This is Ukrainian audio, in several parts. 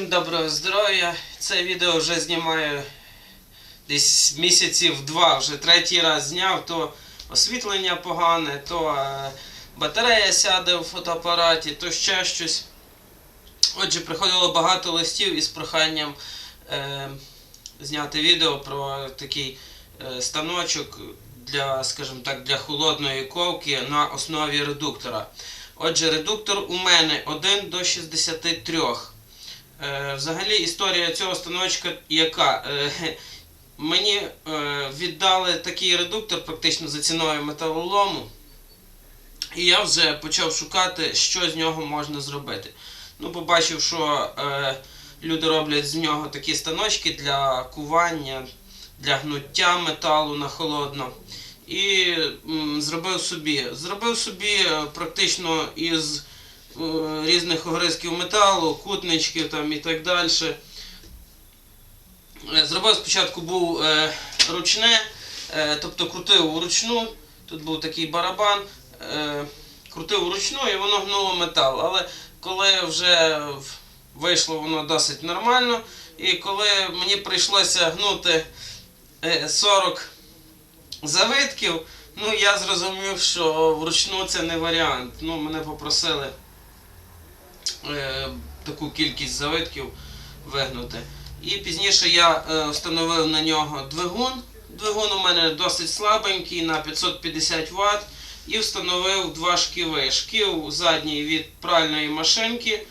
Всім доброго здоров'я. Це відео вже знімаю десь місяців два, вже третій раз зняв, то освітлення погане, то е, батарея сяде в фотоапараті, то ще щось. Отже, приходило багато листів із проханням е, зняти відео про такий е, станочок для, скажімо так, для холодної ковки на основі редуктора. Отже, редуктор у мене 1 до 63. Е, взагалі історія цього станочка яка? Е, мені е, віддали такий редуктор практично за ціною металолому. І я вже почав шукати, що з нього можна зробити. Ну, побачив, що люди роблять з нього такі станочки для кування, для гнуття металу на холодно. І зробив собі. Зробив собі практично із різних огризків металу, кутничків там і так далі. Е, Зробив спочатку був е, ручне, е, тобто крутив вручну. Тут був такий барабан, е, крутив вручну і воно гнуло метал. Але коли вже вийшло воно досить нормально, і коли мені прийшлося гнути е, 40 завитків, ну я зрозумів, що вручну це не варіант. Ну, мене попросили е, таку кількість завитків вигнути. І пізніше я е, встановив на нього двигун. Двигун у мене досить слабенький на 550 Вт. І встановив два шківи. Шків задній від пральної машинки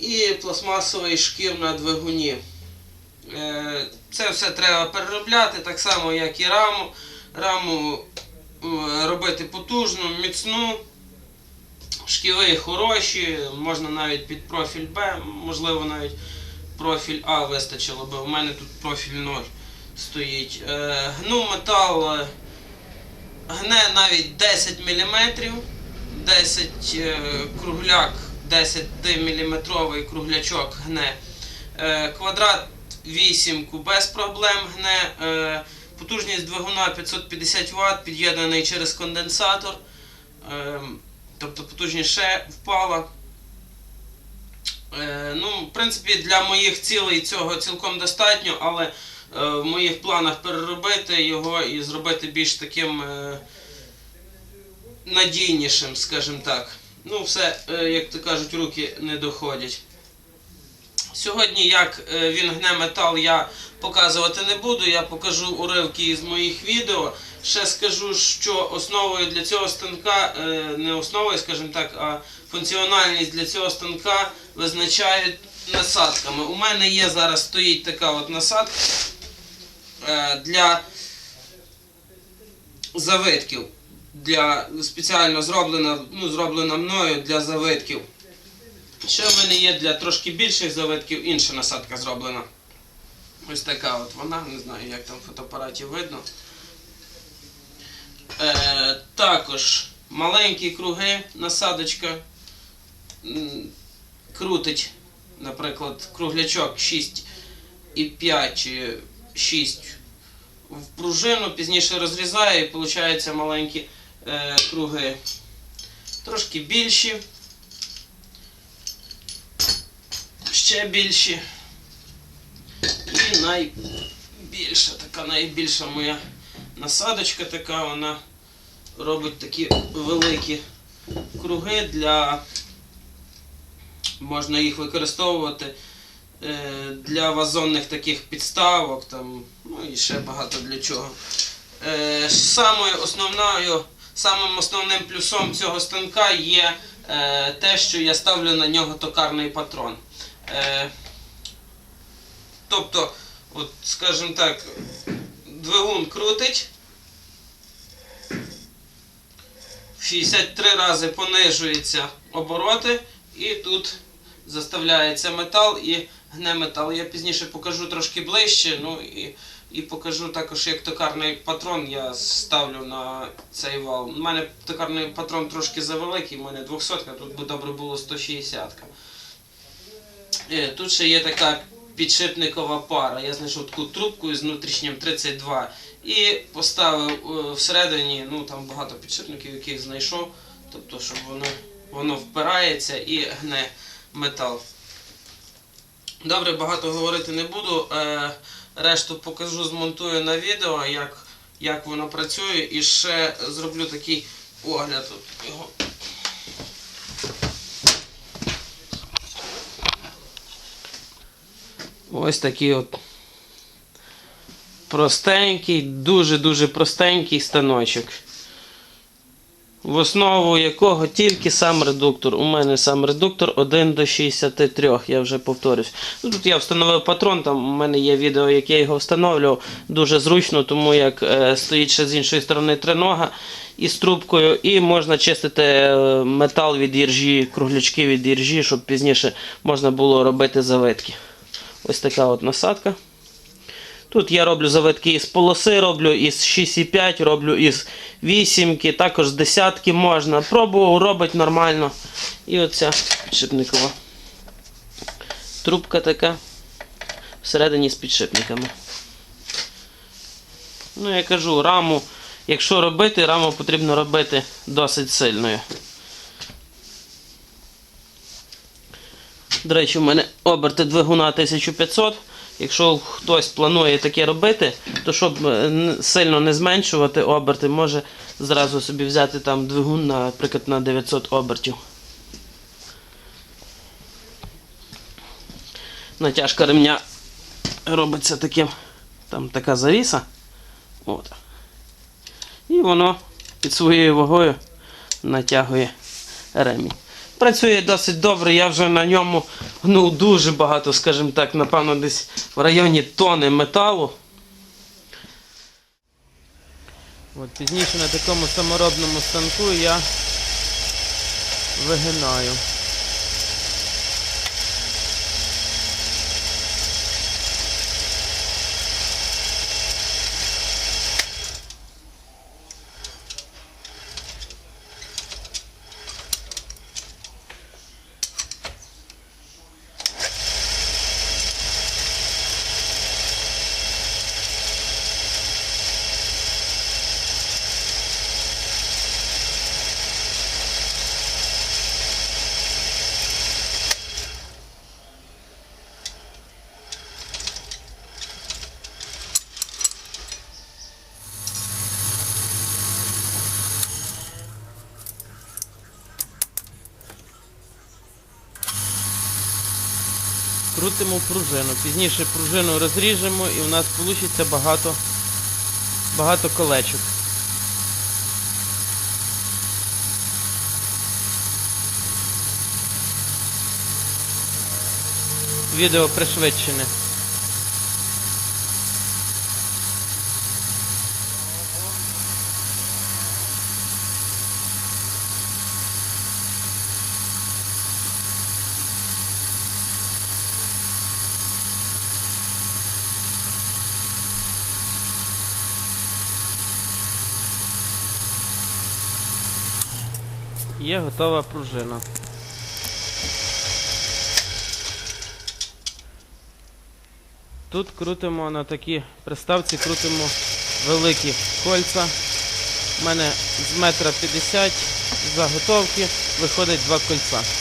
і пластмасовий шків на двигуні. Е, Це все треба переробляти, так само як і раму. Раму е, робити потужну, міцну. Шківи хороші, можна навіть під профіль Б, можливо навіть профіль А вистачило би. У мене тут профіль 0 стоїть. Е, гну метал е, гне навіть 10 мм, 10 е, кругляк, 10 мм круглячок гне. Е, квадрат 8 без проблем гне. Е, потужність двигуна 550 Вт, під'єднаний через конденсатор. Тобто потужність ще впала. Е, ну, в принципі, для моїх цілей цього цілком достатньо, але е, в моїх планах переробити його і зробити більш таким е, надійнішим, скажімо так. Ну, все, е, як то кажуть, руки не доходять. Сьогодні, як е, він гне метал, я показувати не буду. Я покажу уривки із моїх відео. Ще скажу, що основою для цього станка, е, не основою, скажімо так, а функціональність для цього станка визначають насадками. У мене є зараз стоїть така от насадка е, для завитків. Для спеціально зроблена, ну, зроблена мною для завитків. Ще в мене є для трошки більших завитків інша насадка зроблена. Ось така от вона, не знаю, як там в фотоапараті видно. Е, також маленькі круги, насадочка крутить, наприклад, круглячок 6 і 5 чи 6 в пружину, пізніше розрізає і виходить маленькі е, круги. Трошки більші. Ще більші. І найбільша, така найбільша моя насадочка така, вона робить такі великі круги для. Можна їх використовувати е, для вазонних таких підставок, там, ну і ще багато для чого. Е, самою основною, самим основним плюсом цього станка є е, те, що я ставлю на нього токарний патрон. Тобто, от, скажімо так, двигун крутить. В 63 рази понижуються обороти, і тут заставляється метал і гне метал. Я пізніше покажу трошки ближче, ну і, і покажу також, як токарний патрон я ставлю на цей вал. У мене токарний патрон трошки завеликий, у мене 200, тут би добре було 160. Е, Тут ще є така підшипникова пара. Я знайшов таку трубку з внутрішнім 32 і поставив е, всередині, ну там багато підшипників, яких знайшов, тобто, щоб воно, воно впирається і гне метал. Добре, багато говорити не буду. Е, решту покажу, змонтую на відео, як, як воно працює. І ще зроблю такий огляд. От його. Ось такий от простенький, дуже-дуже простенький станочок. В основу якого тільки сам редуктор. У мене сам редуктор 1 до 63, я вже повторюсь. Ну, Тут я встановив патрон, там у мене є відео, як я його встановлював. Дуже зручно, тому як е, стоїть ще з іншої сторони тринога із трубкою, і можна чистити е, метал від іржі, круглячки від іржі, щоб пізніше можна було робити завитки. Ось така от насадка. Тут я роблю завитки із полоси, роблю із 6,5, роблю із 8, також з десятки можна. Пробував, робить нормально. І оця підшипникова. Трубка така. Всередині з підшипниками. Ну, я кажу, раму, якщо робити, раму потрібно робити досить сильною. До речі, у мене оберти двигуна 1500. Якщо хтось планує таке робити, то щоб е, сильно не зменшувати оберти, може зразу собі взяти там двигун, наприклад, на 900 обертів. Натяжка ремня робиться таким, там така завіса. От. І воно під своєю вагою натягує ремінь. Працює досить добре, я вже на ньому гнув дуже багато, скажімо так, напевно, десь в районі тони металу. От пізніше на такому саморобному станку я вигинаю. Крутимо пружину. Пізніше пружину розріжемо і у нас вийде багато, багато колечок. Відео пришвидшене. Є готова пружина. Тут крутимо на такій приставці, крутимо великі кольца. У мене з метра 50 заготовки виходить два кольця.